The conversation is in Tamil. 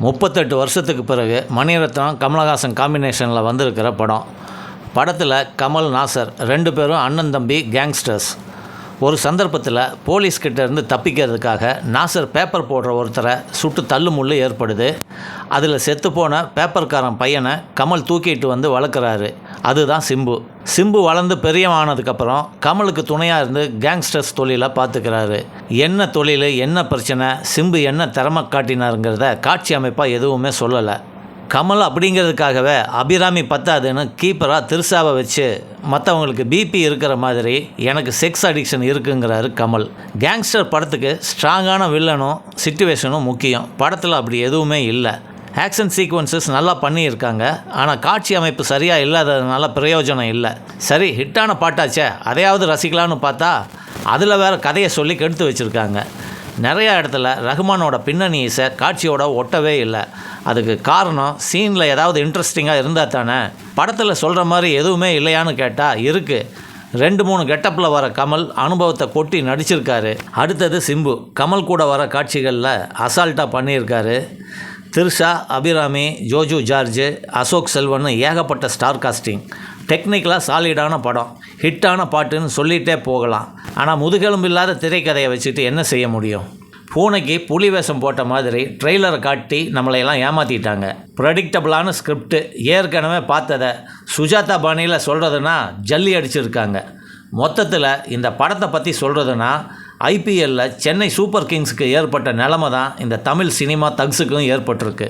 முப்பத்தெட்டு வருஷத்துக்கு பிறகு மணிரத்னம் கமலஹாசன் காம்பினேஷனில் வந்திருக்கிற படம். படத்தில் கமல் நாசர் ரெண்டு பேரும் அண்ணன் தம்பி கேங்ஸ்டர்ஸ் ஒரு சந்தர்ப்பத்தில் போலீஸ் இருந்து தப்பிக்கிறதுக்காக நாசர் பேப்பர் போடுற ஒருத்தரை சுட்டு தள்ளுமுள்ளு ஏற்படுது. அதில் செத்துப்போன பேப்பர்காரன் பையனை கமல் தூக்கிட்டு வந்து வளர்க்குறாரு. அதுதான் சிம்பு. சிம்பு வளர்ந்து பெரியவானதுக்கப்புறம் கமலுக்கு துணையாக இருந்து கேங்ஸ்டர்ஸ் தொழிலை பார்த்துக்கிறாரு. என்ன தொழில் என்ன பிரச்சனை சிம்பு என்ன திறமை காட்டினாருங்கிறத காட்சி அமைப்பாக எதுவுமே சொல்லலை. கமல் அப்படிங்கிறதுக்காகவே அபிராமி பத்தாதுன்னு கீப்பராக திருசாவை வச்சு மற்றவங்களுக்கு பிபி இருக்கிற மாதிரி எனக்கு செக்ஸ் அடிக்ஷன் இருக்குங்கிறாரு கமல். கேங்ஸ்டர் படத்துக்கு ஸ்ட்ராங்கான வில்லனும் சுச்சுவேஷனும் முக்கியம். படத்தில் அப்படி எதுவுமே இல்லை. ஆக்ஷன் சீக்வன்சஸ் நல்லா பண்ணியிருக்காங்க. ஆனால் காட்சி அமைப்பு சரியாக இல்லாததுனால பிரயோஜனம் இல்லை. சரி ஹிட்டான பாட்டாச்சே. அதையாவது ரசிக்கலான்னு பார்த்தா அதில் வேறு கதையை சொல்லி கெடுத்து வச்சுருக்காங்க. நிறையா இடத்துல ரஹ்மானோட பின்னணி இசை காட்சியோட ஒட்டவே இல்லை. அதுக்கு காரணம் சீனில் ஏதாவது இன்ட்ரெஸ்டிங்காக இருந்தால் தானே. படத்தில் சொல்கிற மாதிரி எதுவுமே இல்லையான்னு கேட்டால் இருக்குது ரெண்டு மூணு கெட்டப்பில் வர கமல் அனுபவத்தை கொட்டி நடிச்சிருக்காரு. அடுத்தது சிம்பு. கமல் கூட வர காட்சிகளில் அசால்ட்டாக பண்ணியிருக்காரு. திரிஷா அபிராமி ஜோஜு ஜார்ஜு அசோக் செல்வன் ஏகப்பட்ட ஸ்டார் காஸ்டிங் டெக்னிக்கலாக சாலிடான படம் ஹிட்டான பாட்டுன்னு சொல்லிகிட்டே போகலாம். ஆனால் முதுகெலும்பு இல்லாத திரைக்கதையை வச்சுட்டு என்ன செய்ய முடியும்? பூனைக்கு புலி வேஷம் போட்ட மாதிரி ட்ரெய்லரை காட்டி நம்மளையெல்லாம் ஏமாற்றிட்டாங்க ப்ரெடிக்டபிளான ஸ்கிரிப்ட் ஏற்கனவே பார்த்ததை சுஜாதா பாணியில் சொல்கிறதுனா ஜல்லி அடிச்சிருக்காங்க. மொத்தத்தில் இந்த படத்தை பற்றி சொல்கிறதுனா ஐபிஎல்லில் சென்னை சூப்பர் கிங்ஸுக்கு ஏற்பட்ட நிலமை தான் இந்த தமிழ் சினிமா தக்ஸுக்கும் ஏற்பட்டிருக்கு.